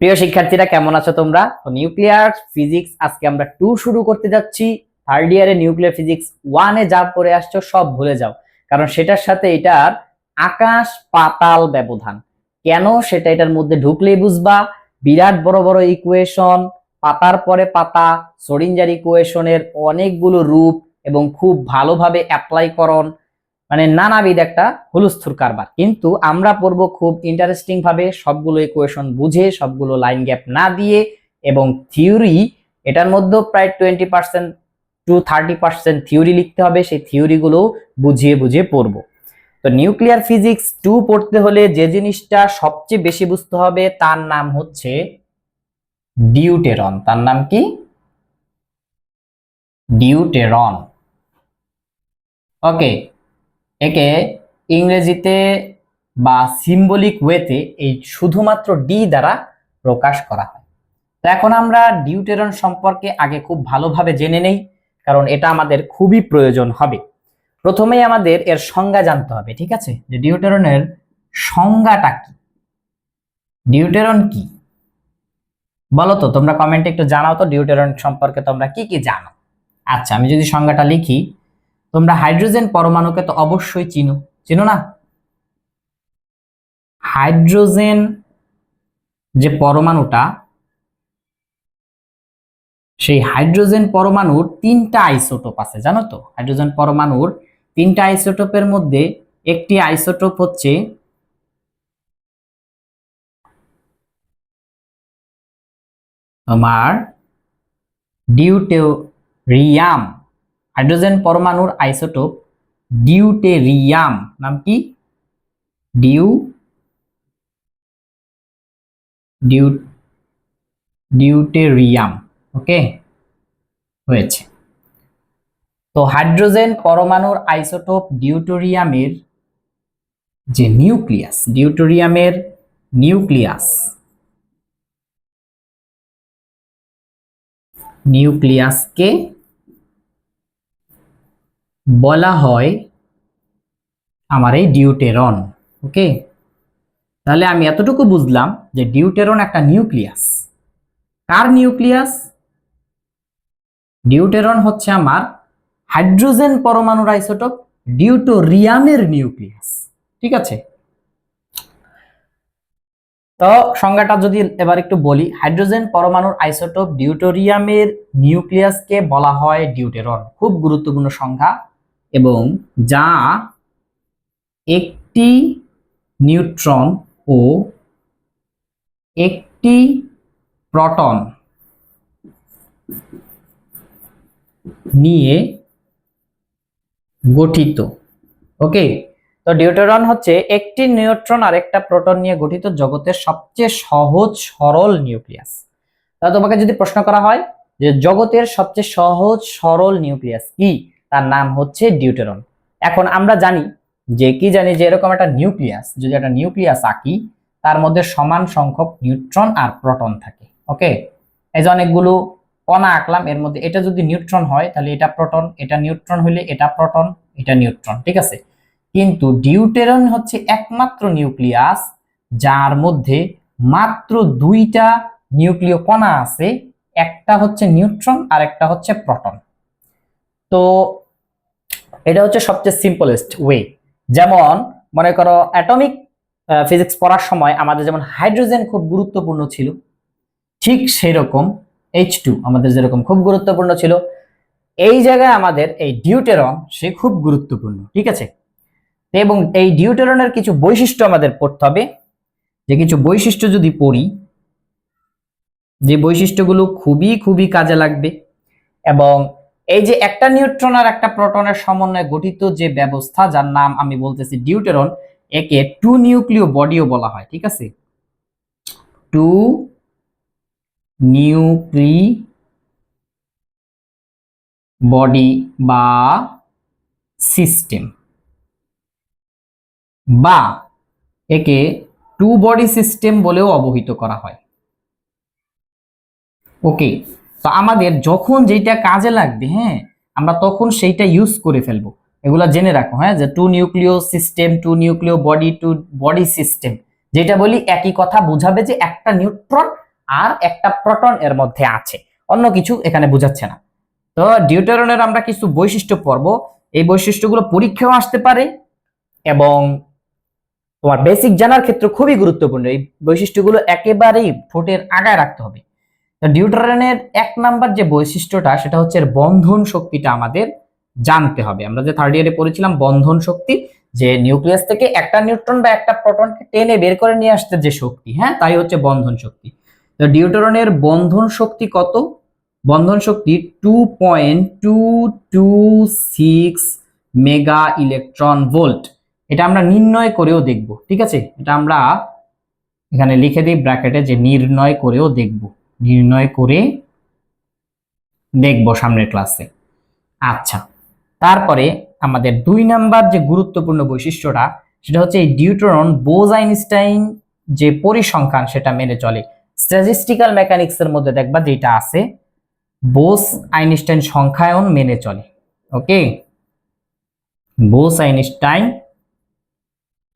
প্রিয় শিক্ষার্থীরা, কেমন আছো তোমরা? তো নিউক্লিয়ার ফিজিক্স আজকে আমরা টু শুরু করতে যাচ্ছি। থার্ড ইয়ারে নিউক্লিয়ার ফিজিক্স ওয়ানে যা পড়ে আসছো, সব ভুলে যাও। কারণ সেটার সাথে এটার আকাশ পাতাল ব্যবধান। কেন সেটা এটার মধ্যে ঢুকলেই বুঝবা? বিরাট বড় বড় ইকুয়েশন পাতার পরে পাতা সরিঞ্জার ইকুয়েশনের অনেকগুলো রূপ এবং খুব ভালোভাবে অ্যাপ্লাই করণ। মানে নানাবিধ একটা হুলস্থুর কারবার। কিন্তু আমরা পড়ব খুব ইন্টারেস্টিং ভাবে সবগুলো ইকুয়েশন বুঝে, সবগুলো লাইন গ্যাপ না দিয়ে এবং থিওরি এটার মধ্যেও প্রায় twenty percent to thirty percent theory লিখতে হবে, সেই থিওরিগুলো বুঝিয়ে বুঝিয়ে পড়ব। তো নিউক্লিয়ার ফিজিক্স টু পড়তে হলে যে জিনিসটা সবচেয়ে বেশি বুঝতে হবে তার নাম হচ্ছে ডিউটেরন। তার নাম কি? ডিউটেরন। ওকে একে ইংরেজিতে বা সিম্বলিক ওয়েতে এই শুধুমাত্র ডি দ্বারা প্রকাশ করা হয়। তো এখন আমরা ডিউটেরন সম্পর্কে আগে খুব ভালোভাবে জেনে নেই, কারণ এটা আমাদের খুবই প্রয়োজন হবে। প্রথমেই আমাদের এর সংজ্ঞা জানতে হবে, ঠিক আছে? যে ডিউটেরনের সংজ্ঞাটা কি? ডিউটেরন কি? বলো তো, তোমরা কমেন্টে একটু জানাও তো ডিউটেরন সম্পর্কে তোমরা কি কি জানো? আচ্ছা আমি যদি সংজ্ঞাটা লিখি তোমরা হাইড্রোজেন পরমাণুকে তো অবশ্যই চিনো। চিনো না? হাইড্রোজেন যে পরমাণুটা, সেই হাইড্রোজেন পরমাণুর তিনটা আইসোটোপ আছে, জানো তো? হাইড্রোজেন পরমাণুর তিনটা আইসোটোপের মধ্যে একটি আইসোটোপ হচ্ছে তোমার ডিউটেরিয়াম। হাইড্রোজেন পরমাণুর আইসোটোপ ডিউটেরিয়াম, নাম কি? Due due, deuterium, okay? হয়েছে। তো হাইড্রোজেন পরমাণুর আইসোটোপ ডিউটোরিয়ামের যে নিউক্লিয়াস, ডিউটোরিয়ামের নিউক্লিয়াস, নিউক্লিয়াসকে বলা হয় আমার এই ডিউটেরন, ওকে? তাহলে আমি এতটুকু বুঝলাম যে ডিউটেরন একটা নিউক্লিয়াস। কার নিউক্লিয়াস? ডিউটেরন হচ্ছে আমার হাইড্রোজেন পরমাণুর আইসোটোপ ডিউটোরিয়ামের নিউক্লিয়াস, ঠিক আছে? তো সংজ্ঞাটা যদি এবার একটু বলি, হাইড্রোজেন পরমাণুর আইসোটোপ ডিউটোরিয়ামের নিউক্লিয়াসকে বলা হয় ডিউটেরন। খুব গুরুত্বপূর্ণ সংখ্যা এবং যা একটি নিউট্রন ও একটি প্রোটন নিয়ে গঠিত। ওকে? তো ডিউটেরন হচ্ছে একটি নিউট্রন আর একটা প্রোটন নিয়ে গঠিত জগতের সবচেয়ে সহজ, সরল নিউক্লিয়াস। তা তোমাকে যদি প্রশ্ন করা হয় যে জগতের সবচেয়ে সহজ, সরল নিউক্লিয়াস কি? তার নাম হচ্ছে ডিউটেরন। এখন আমরা জানি যে কি জানি যে এরকম একটা নিউক্লিয়াস, যদি একটা নিউক্লিয়াস আঁকি, তার মধ্যে সমান সংখ্যক নিউট্রন আর প্রোটন থাকে, ওকে? এই যে অনেকগুলো কণা আঁকলাম, এর মধ্যে এটা যদি নিউট্রন হয়, তাহলে এটা প্রোটন, এটা নিউট্রন হইলে এটা প্রোটন, এটা নিউট্রন, ঠিক আছে? কিন্তু ডিউটেরন হচ্ছে একমাত্র নিউক্লিয়াস যার মধ্যে মাত্র দুইটা নিউক্লিয় কণা আছে, একটা হচ্ছে নিউট্রন আর একটা হচ্ছে প্রোটন। তো এটা হচ্ছে সবচেয়ে সিম্পলেস্ট ওয়ে যেমন মনে করো অ্যাটমিক ফিজিক্স পড়ার সময় আমাদের যেমন হাইড্রোজেন খুব গুরুত্বপূর্ণ ছিল, ঠিক সেই রকম এইচ টু আমাদের যেরকম খুব গুরুত্বপূর্ণ ছিল। এই জায়গায় আমাদের এই ডিউটেরন সে খুব গুরুত্বপূর্ণ, ঠিক আছে? এবং এই ডিউটেরনের কিছু বৈশিষ্ট্য আমাদের পড়তে হবে। যে কিছু বৈশিষ্ট্য যদি পড়ি, যে বৈশিষ্ট্যগুলো খুবই খুবই কাজে লাগবে এবং এই যে একটা নিউট্রন আর একটা প্রোটনের সমন্বয়ে গঠিত যে ব্যবস্থা, যার নাম আমি বলতেছি ডিউটেরন, একে টু নিউক্লিয় বডিও বলা হয়, ঠিক আছে? টু নিউক্লি বডি বা সিস্টেম। বা একে টু বডি সিস্টেম বলেও অবহিত করা হয়। ওকে তো আমাদের যখন যেটা কাজে লাগবে হ্যাঁ আমরা তখন সেইটা ইউজ করে ফেলব। এগুলা জেনে রাখো হ্যাঁ যে two nucleon system two nucleon body two body system যেটা বলি একই কথা বোঝাবে যে একটা নিউট্রন আর একটা প্রোটন এর মধ্যে আছে। অন্য কিছু এখানে বোঝাচ্ছে না। তো ডিউটেরনের আমরা কিছু বৈশিষ্ট্য পড়ব। এই বৈশিষ্ট্যগুলো পরীক্ষাও আসতে পারে এবং তোমার বেসিক জানার ক্ষেত্রে খুবই গুরুত্বপূর্ণ। এই বৈশিষ্ট্যগুলো একেবারেই ঠোঁটের আগায় রাখতে হবে। ডিউটারনের এক নাম্বার যে বৈশিষ্ট্যটা, সেটা হচ্ছে এর বন্ধন শক্তিটা আমাদের জানতে হবে। আমরা যে থার্ড ইয়ারে পড়েছিলাম, বন্ধন শক্তি, যে নিউক্লিয়াস থেকে একটা নিউট্রন বা একটা প্রোটনকে টেনে বের করে নিয়ে আসতে যে শক্তি হ্যাঁ তাই হচ্ছে বন্ধন শক্তি। তো ডিউটরনের বন্ধন শক্তি কত? বন্ধন শক্তি two point two two six mega electron volt এটা আমরা নির্ণয় করেও দেখব, ঠিক আছে? এটা আমরা এখানে লিখে দিই ব্র্যাকেটে যে নির্ণয় করেও দেখব। নির্ণয় করে দেখব সামনের ক্লাসে আচ্ছা তারপরে আমাদের দুই নাম্বার যে গুরুত্বপূর্ণ বৈশিষ্ট্যটা, সেটা হচ্ছে এই ডিউটরন বোজ আইনস্টাইন যে পরিসংখ্যান, সেটা মেনে চলে। স্ট্যাটিস্টিক্যাল মেকানিক্স এর মধ্যে দেখবা যেটা আছে বোস আইনস্টাইন সংখ্যায়ন মেনে চলে ওকে বোস আইনস্টাইন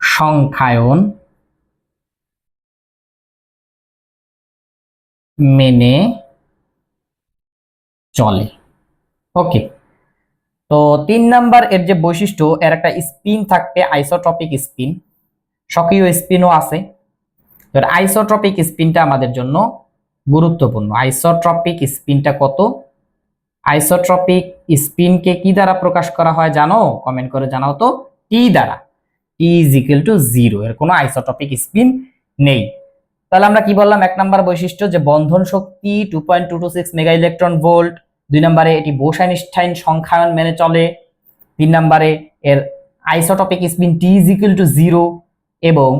সংখ্যায়ন মেনে চলে। ওকে তো তিন নাম্বার এর যে বৈশিষ্ট্য, এর একটা স্পিন থাকবে আইসোট্রপিক স্পিন সক্রিয় স্পিনও আছে। আইসোট্রপিক স্পিনটা আমাদের জন্য গুরুত্বপূর্ণ। আইসোট্রপিক স্পিনটা কত? আইসোট্রপিক স্পিনকে কি দ্বারা প্রকাশ করা হয় জানো? কমেন্ট করে জানাও তো। টি দ্বারা। T is equal to zero এর কোনো আইসোট্রপিক স্পিন নেই। তাহলে আমরা কি বললাম? এক নাম্বার বৈশিষ্ট্য যে বন্ধন শক্তি two point two two six mega electron volt দুই নম্বরে এটি বোসাইনস্টাইন সংখ্যায়ন মেনে চলে, তিন নম্বরে এর isotopic spin T is equal to zero এবং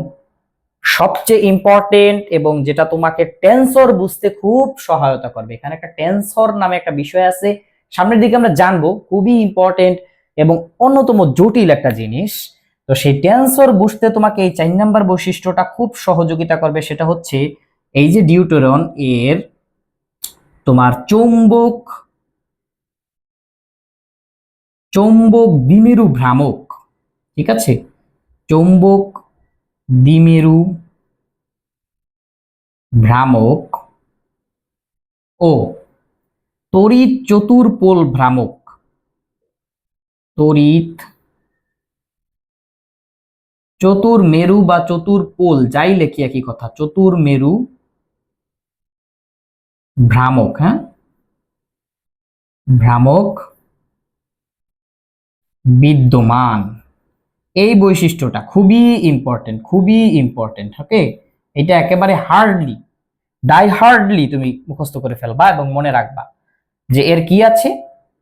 সবচেয়ে ইম্পর্টেন্ট এবং যেটা তোমাকে টেন্সর বুঝতে খুব সহায়তা করবে। এখানে একটা টেন্সর নামে একটা বিষয় আছে। সামনের দিকে আমরা জানব, খুবই ইম্পর্টেন্ট এবং অন্যতম জটিল একটা জিনিস তো সেই টেন্সর বুঝতে তোমাকে এই চার নাম্বার বৈশিষ্ট্যটা খুব সহযোগিতা করবে, সেটা হচ্ছে এই যে ডিউটোরন এর তোমার চৌম্বক চৌম্বক দ্বিমেরু ভ্রামক, ঠিক আছে? চৌম্বক দ্বিমেরু ভ্রামক ও তড়িৎ চতুর্পোল ভ্রামক, তড়িৎ চতুর্মেরু বা চতুর্পোল যাই লেখি একই কথা চতুর্মেরু ভ্রামক হ্যাঁ? ভ্রামক বিদ্যমান। এই বৈশিষ্ট্যটা খুবই ইম্পর্টেন্ট খুবই ইম্পর্টেন্ট ওকে এটা একেবারে হার্ডলি ডাই হার্ডলি তুমি মুখস্থ করে ফেলবা এবং মনে রাখবা যে এর কি আছে?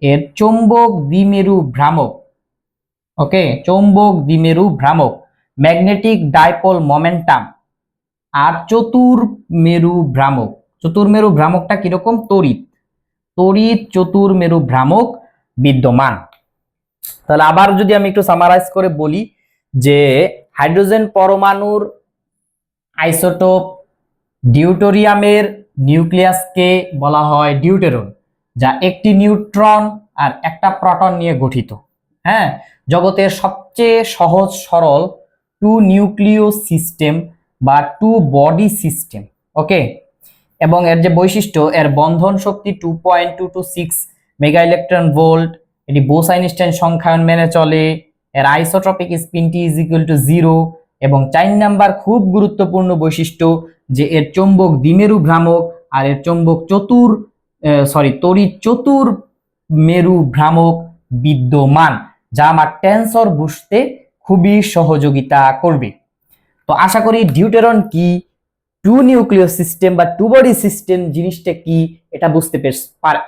এর চৌম্বক দ্বিমেরু ভ্রামক ওকে চৌম্বক দ্বিমেরু ভ্রামক। ম্যাগনেটিক ডাইপোল মোমেন্টাম আর চতুর্মেরু ভ্রামক। চতুর্মেরু ভ্রামকটা কীরকম? তড়িৎ। তড়িৎ চতুর্মেরু ভ্রামক বিদ্যমান। তাহলে আবার যদি আমি একটু সামারাইজ করে বলি যে হাইড্রোজেন পরমাণুর আইসোটোপ ডিউটোরিয়ামের নিউক্লিয়াসকে বলা হয় ডিউটেরন, যা একটি নিউট্রন আর একটা প্রোটন নিয়ে গঠিত। হ্যাঁ? জগতের সবচেয়ে সহজ, সরল টু নিউক্লিয় সিস্টেম বা টু বডি সিস্টেম ওকে এবং এর যে বৈশিষ্ট্য, এর বন্ধন শক্তি two point two two six mega electron volt এটি বোস আইনস্টাইন সংখ্যায়ন মেনে চলে, এর আইসোট্রপিক স্পিনটি ইজ ইকুয়াল টু জিরো এবং চার নাম্বার খুব গুরুত্বপূর্ণ বৈশিষ্ট্য যে এর চৌম্বক দ্বিমেরু ভ্রামক আর এর চৌম্বক চতুর সরি তড়িৎ চতুর মেরু ভ্রামক বিদ্যমান, যা আমার টেন্সর বুঝতে খুবই সহযোগিতা করবে। তো আশা করি ডিউটেরন কি, টু নিউক্লিয় সিস্টেম বা টু বডি সিস্টেম জিনিসটা কি, এটা বুঝতে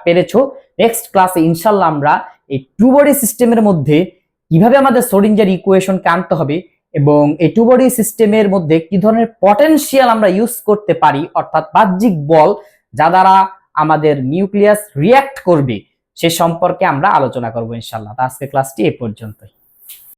পেরেছ। নেক্সট ক্লাসে ইনশাল্লাহ আমরা এই টু বডি সিস্টেমের মধ্যে কীভাবে আমাদের সোডিঞ্জার ইকুয়েশনকে আনতে হবে এবং এই টু বডি সিস্টেমের মধ্যে কি ধরনের পটেনশিয়াল আমরা ইউজ করতে পারি, অর্থাৎ বাহ্যিক বল যা দ্বারা আমাদের নিউক্লিয়াস রিয়াক্ট করবে, সে সম্পর্কে আমরা আলোচনা করব ইনশাল্লাহ। আজকে ক্লাসটি এ পর্যন্তই।